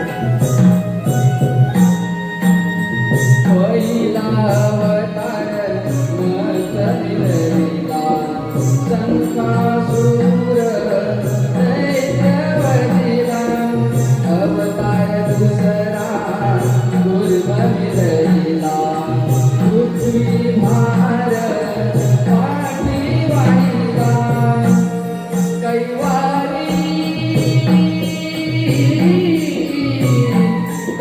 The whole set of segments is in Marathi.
Thank you.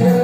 Yeah.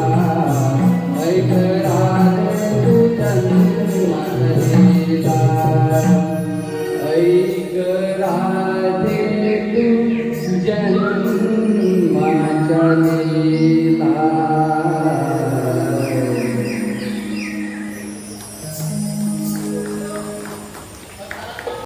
passar.